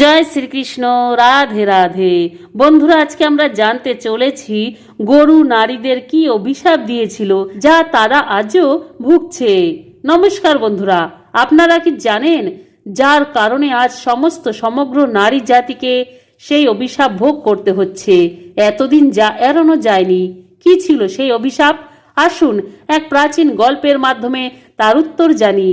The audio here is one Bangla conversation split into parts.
জয় শ্রীকৃষ্ণ, রাধে রাধে। বন্ধুরা, আজকে আমরা জানতে চলেছি গরু নারীদের কি অভিশাপ দিয়েছিল যা তারা আজও ভুগছে। নমস্কার বন্ধুরা, আপনারা কি জানেন যার কারণে আজ সমস্ত সমগ্র নারী জাতিকে সেই অভিশাপ ভোগ করতে হচ্ছে? এতদিন যা এড়ানো যায়নি। কি ছিল সেই অভিশাপ? আসুন এক প্রাচীন গল্পের মাধ্যমে তার উত্তর জানি।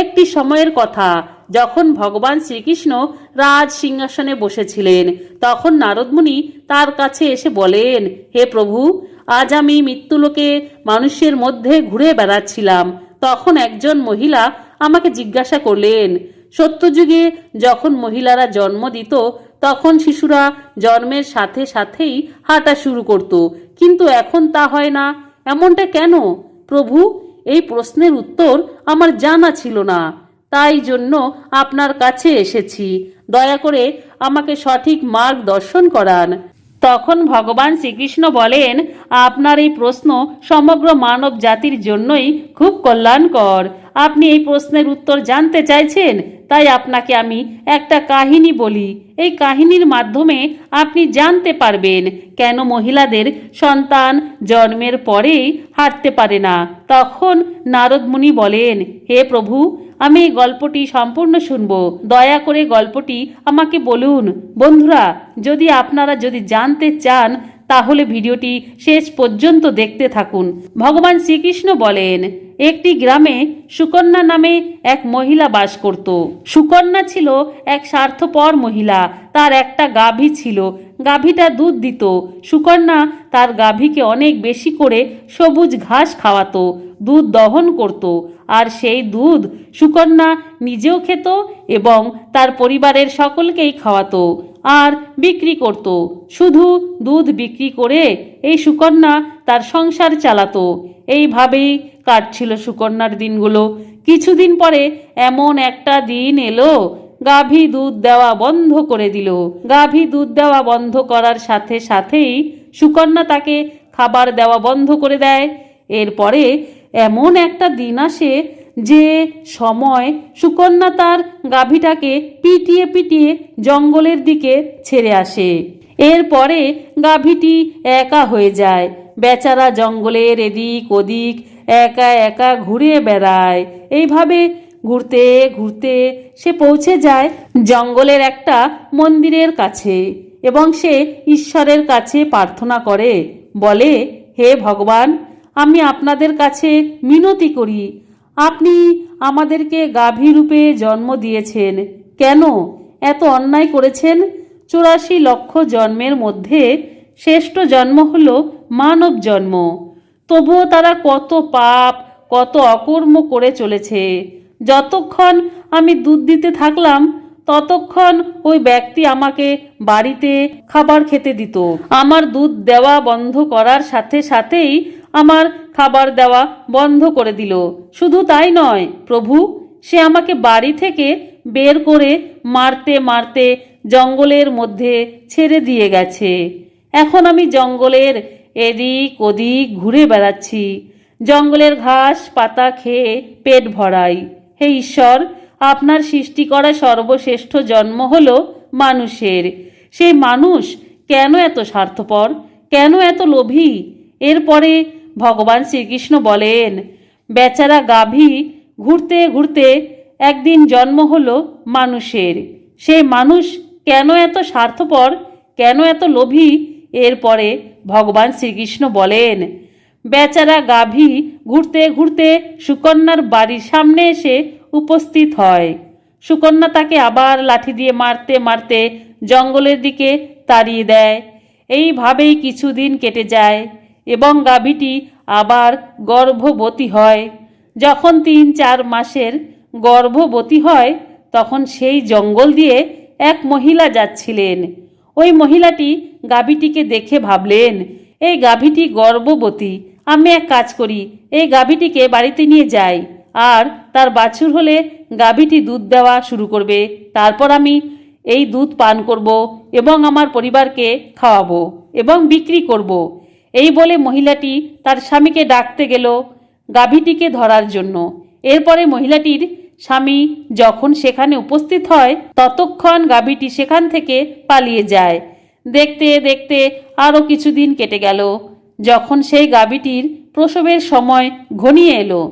একটি সময়ের কথা যখন ভগবান শ্রীকৃষ্ণ রাজ সিংহাসনে বসেছিলেন, তখন নারদমুনি তার কাছে এসে বলেন, হে প্রভু, আজ আমি মৃত্যুলোকে মানুষের মধ্যে ঘুরে বেড়াচ্ছিলাম। তখন একজন মহিলা আমাকে জিজ্ঞাসা করলেন, সত্যযুগে যখন মহিলারা জন্ম দিত, তখন শিশুরা জন্মের সাথে সাথেই হাঁটা শুরু করত। কিন্তু এখন তা হয় না। এমনটা কেন? প্রভু, এই প্রশ্নের উত্তর আমার জানা ছিল না। তাই জন্য আপনার কাছে এসেছি। দয়া করে আমাকে সঠিক মার্গ দর্শন করান। তখন ভগবান শ্রীকৃষ্ণ বলেন, আপনার এই প্রশ্ন সমগ্র মানব জাতির জন্যই খুব কল্যাণকর। আপনি এই প্রশ্নের উত্তর জানতে চাইছেন, তাই আপনাকে আমি একটা কাহিনী বলি। এই কাহিনীর মাধ্যমে আপনি জানতে পারবেন কেন মহিলাদের সন্তান জন্মের পরেই হাঁটতে পারে না। তখন নারদ মুনি বলেন, হে প্রভু আমি এই গল্পটি সম্পূর্ণ শুনব। দয়া করে গল্পটি আমাকে বলুন। বন্ধুরা, যদি আপনারা যদি জানতে চান, তাহলে ভিডিওটি শেষ পর্যন্ত দেখতে থাকুন। ভগবান শ্রীকৃষ্ণ বলেন একটি গ্রামে সুকন্যা নামে এক মহিলা বাস করত। সুকন্যা ছিল এক স্বার্থপর মহিলা, তার একটা গাভী ছিল। গাভীটা দুধ দিত। সুকন্যা তার গাভীকে অনেক বেশি করে সবুজ ঘাস খাওয়াতো, দুধ দহন করত। আর সেই দুধ সুকন্যা নিজেও খেত এবং তার পরিবারের সকলকেই খাওয়াতো আর বিক্রি করত। শুধু দুধ বিক্রি করে এই সুকন্যা তার সংসার চালাতো। এইভাবেই কাটছিল সুকন্যার দিনগুলো। কিছুদিন পরে এমন একটা দিন এলো, গাভী দুধ দেওয়া বন্ধ করে দিল। গাভী দুধ দেওয়া বন্ধ করার সাথে সাথেই সুকন্যা তাকে খাবার দেওয়া বন্ধ করে দেয়। এরপরে এমন একটা দিন আসে যে সময় সুকন্যা তার গাভীটাকে পিটিয়ে পিটিয়ে জঙ্গলের দিকে ছেড়ে আসে। এরপরে গাভীটি একা হয়ে যায়। বেচারা জঙ্গলের এদিক ওদিক একা একা ঘুরে বেড়ায়। এইভাবে ঘুরতে ঘুরতে সে পৌঁছে যায় জঙ্গলের একটা মন্দিরের কাছে এবং সে ঈশ্বরের কাছে প্রার্থনা করে, বলে, হে ভগবান, আমি আপনাদের কাছে মিনতি করি। আপনি আমাদেরকে গাভী রূপে জন্ম দিয়েছেন। কেন? এত অন্যায় করেছেন? চুরাশি লক্ষ জন্মের মধ্যে শ্রেষ্ঠ জন্ম হল মানব জন্ম। তবুও তারা কত পাপ, কত অকর্ম করে চলেছে। যতক্ষণ আমি দুধ দিতে থাকলাম, ততক্ষণ ওই ব্যক্তি আমাকে বাড়িতে খাবার খেতে দিত। আমার দুধ দেওয়া বন্ধ করার সাথে সাথেই আমার খাবার দেওয়া বন্ধ করে দিল। শুধু তাই নয়, প্রভু, সে আমাকে বাড়ি থেকে বের করে মারতে মারতে জঙ্গলের মধ্যে ছেড়ে দিয়ে গেছে। এখন আমি জঙ্গলের এদিক ওদিক ঘুরে বেড়াচ্ছি। জঙ্গলের ঘাস, পাতা খেয়ে পেট ভরাই। হে ঈশ্বর, আপনার সৃষ্টি করা সর্বশ্রেষ্ঠ জন্ম হল মানুষের। সেই মানুষ কেন এত স্বার্থপর? কেন এত লোভী? এরপরে ভগবান শ্রীকৃষ্ণ বলেন, বেচারা গাভী ঘুরতে ঘুরতে একদিন জন্ম হল মানুষের। সেই মানুষ কেন এত স্বার্থপর? কেন এত লোভী? এরপরে ভগবান শ্রীকৃষ্ণ বলেন, বেচারা গাভী ঘুরতে ঘুরতে সুকন্যার বাড়ির সামনে এসে উপস্থিত হয়। সুকন্যা তাকে আবার লাঠি দিয়ে মারতে মারতে জঙ্গলের দিকে তাড়িয়ে দেয়। এইভাবেই কিছুদিন কেটে যায় এবং গাভীটি আবার গর্ভবতী হয়। যখন তিন চার মাসের গর্ভবতী হয়, তখন সেই জঙ্গল দিয়ে এক মহিলা যাচ্ছিলেন। ওই মহিলাটি গাভীটিকে দেখে ভাবলেন, এই গাভীটি গর্ভবতী, আমি এক কাজ করি, এই গাভীটিকে বাড়িতে নিয়ে যাই। আর তার বাছুর হলে গাভীটি দুধ দেওয়া শুরু করবে। তারপর আমি এই দুধ পান করব এবং আমার পরিবারকে খাওয়াবো এবং বিক্রি করব। এই বলে মহিলাটি তার স্বামীকে ডাকতে গেল গাভীটিকে ধরার জন্য। এরপরে মহিলাটির স্বামী যখন সেখানে উপস্থিত হয়, ততক্ষণ গাভীটি সেখান থেকে পালিয়ে যায়। দেখতে দেখতে আরও কিছুদিন কেটে গেল। যখন সেই গাভীটির প্রসবের সময় ঘনিয়ে এলো,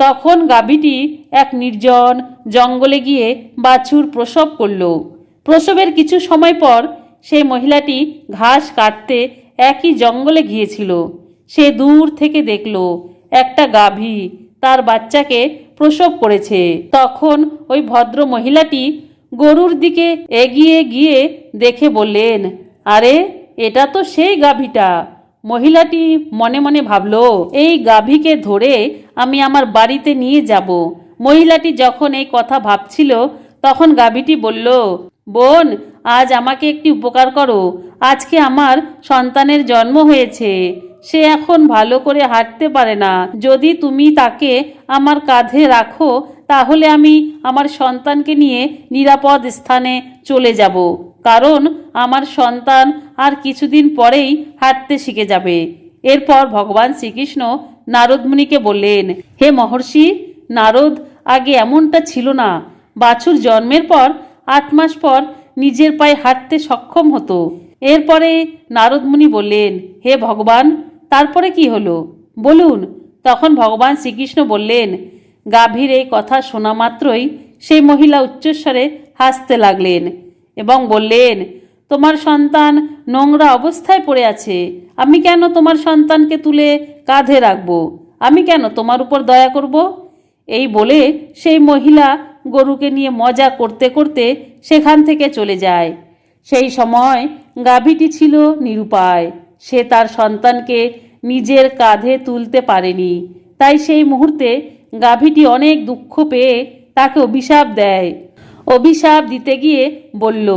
তখন গাভীটি এক নির্জন জঙ্গলে গিয়ে বাছুর প্রসব করল। প্রসবের কিছু সময় পর সেই মহিলাটি ঘাস কাটতে একই জঙ্গলে গিয়েছিল। সে দূর থেকে দেখল, একটা গাভী তার বাচ্চাকে প্রসব করেছে। তখন ওই ভদ্র মহিলাটি গরুর দিকে এগিয়ে গিয়ে দেখে বললেন, আরে, এটা তো সেই গাভীটা। মহিলাটি মনে মনে ভাবল, এই গাভীকে ধরে আমি আমার বাড়িতে নিয়ে যাব। মহিলাটি যখন এই কথা ভাবছিল, তখন গাভীটি বলল বোন, আজ আমাকে একটি উপকার করো। আজকে আমার সন্তানের জন্ম হয়েছে। সে এখন ভালো করে হাঁটতে পারে না। যদি তুমি তাকে আমার কাঁধে রাখো, তাহলে আমি আমার সন্তানকে নিয়ে নিরাপদ স্থানে চলে যাব। কারণ আমার সন্তান আর কিছুদিন পরেই হাঁটতে শিখে যাবে। এরপর ভগবান শ্রীকৃষ্ণ নারদমুনিকে বললেন, হে মহর্ষি, নারদ আগে এমনটা ছিল না। বাছুর জন্মের পর আট মাস পর নিজের পায়ে হাঁটতে সক্ষম হতো। এরপরে নারদমুনি বললেন, হে ভগবান, তারপরে কি হলো? বলুন। তখন ভগবান শ্রীকৃষ্ণ বললেন, গাভীর এই কথা শোনা মাত্রই সেই মহিলা উচ্চস্বরে হাসতে লাগলেন এবং বললেন, তোমার সন্তান নোংরা অবস্থায় পড়ে আছে। আমি কেন তোমার সন্তানকে তুলে কাঁধে রাখব? আমি কেন তোমার উপর দয়া করব? এই বলে সেই মহিলা গরুকে নিয়ে মজা করতে করতে সেখান থেকে চলে যায়। সেই সময় গাভীটি ছিল নিরুপায়। সে তার সন্তানকে নিজের কাঁধে তুলতে পারেনি। তাই সেই মুহূর্তে গাভীটি অনেক দুঃখ পেয়ে তাকে অভিশাপ দেয়। অভিশাপ দিতে গিয়ে বলল,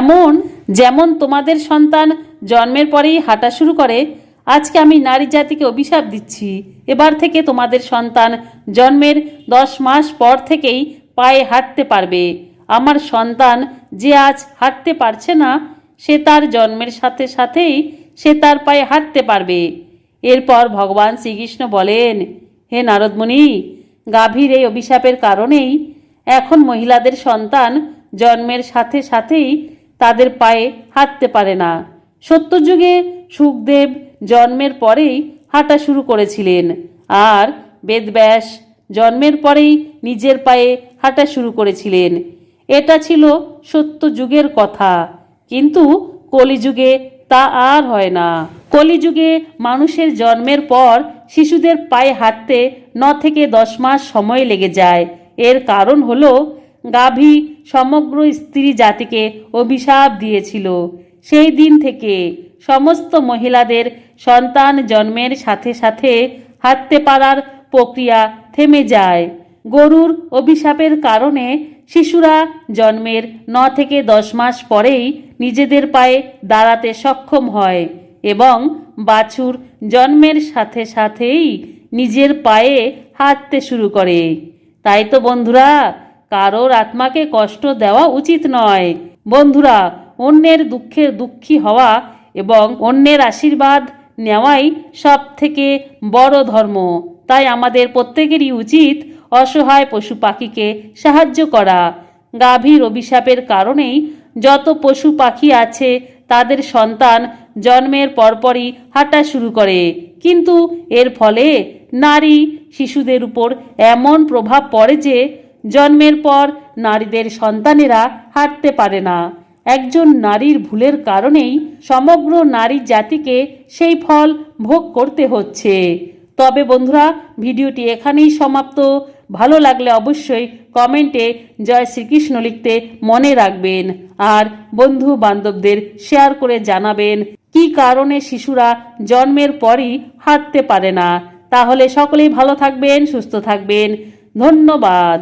এমন, যেমন তোমাদের সন্তান জন্মের পরেই হাঁটা শুরু করে, আজকে আমি নারী জাতিকে অভিশাপ দিচ্ছি। এবার থেকে তোমাদের সন্তান জন্মের দশ মাস পর থেকেই পায়ে হাঁটতে পারবে। আমার সন্তান যে আজ হাঁটতে পারছে না, সে তার জন্মের সাথে সাথেই সে তার পায়ে হাঁটতে পারবে। এরপর ভগবান শ্রীকৃষ্ণ বলেন, হে নারদমণি, গাভীর এই অভিশাপের কারণেই এখন মহিলাদের সন্তান জন্মের সাথে সাথেই তাদের পায়ে হাঁটতে পারে না। সত্যযুগে সুখদেব জন্মের পরেই হাঁটা শুরু করেছিলেন। আর বেদব্যাস জন্মের পরেই নিজের পায়ে হাঁটা শুরু করেছিলেন। এটা ছিল সত্য যুগের কথা। কিন্তু কলিযুগে তা আর হয় না। কলিযুগে মানুষের জন্মের পর শিশুদের পায়ে হাঁটতে ন থেকে দশ মাস সময় লেগে যায়। এর কারণ হল, গাভী সমগ্র স্ত্রী জাতিকে অভিশাপ দিয়েছিল। সেই দিন থেকে সমস্ত মহিলাদের সন্তান জন্মের সাথে সাথে হাঁটতে পারার প্রক্রিয়া থেমে যায়। গরুর অভিশাপের কারণে শিশুরা জন্মের ন থেকে দশ মাস পরেই নিজেদের পায়ে দাঁড়াতে সক্ষম হয় এবং বাছুর জন্মের সাথে সাথেই নিজের পায়ে হাঁটতে শুরু করে। তাই তো বন্ধুরা, কারোর আত্মাকে কষ্ট দেওয়া উচিত নয়। বন্ধুরা, অন্যের দুঃখের দুঃখী হওয়া এবং অন্যের আশীর্বাদ নেওয়াই সব থেকে বড় ধর্ম। তাই আমাদের প্রত্যেকেরই উচিত অসহায় পশু পাখিকে সাহায্য করা। গাভীর অভিশাপের কারণেই যত পশু পাখি আছে, তাদের সন্তান জন্মের পরপরই হাঁটা শুরু করে। কিন্তু এর ফলে নারী শিশুদের উপর এমন প্রভাব পড়ে যে জন্মের পর নারীদের সন্তানেরা হাঁটতে পারে না। একজন নারীর ভুলের কারণেই সমগ্র নারী জাতিকে সেই ফল ভোগ করতে হচ্ছে। তবে বন্ধুরা, ভিডিওটি এখানেই সমাপ্ত। ভালো লাগলে অবশ্যই কমেন্টে জয় শ্রীকৃষ্ণ লিখতে মনে রাখবেন আর বন্ধু বান্ধবদের শেয়ার করে জানাবেন কি কারণে শিশুরা জন্মের পরই হাঁটতে পারে না। তাহলে সকলেই ভালো থাকবেন, সুস্থ থাকবেন। ধন্যবাদ।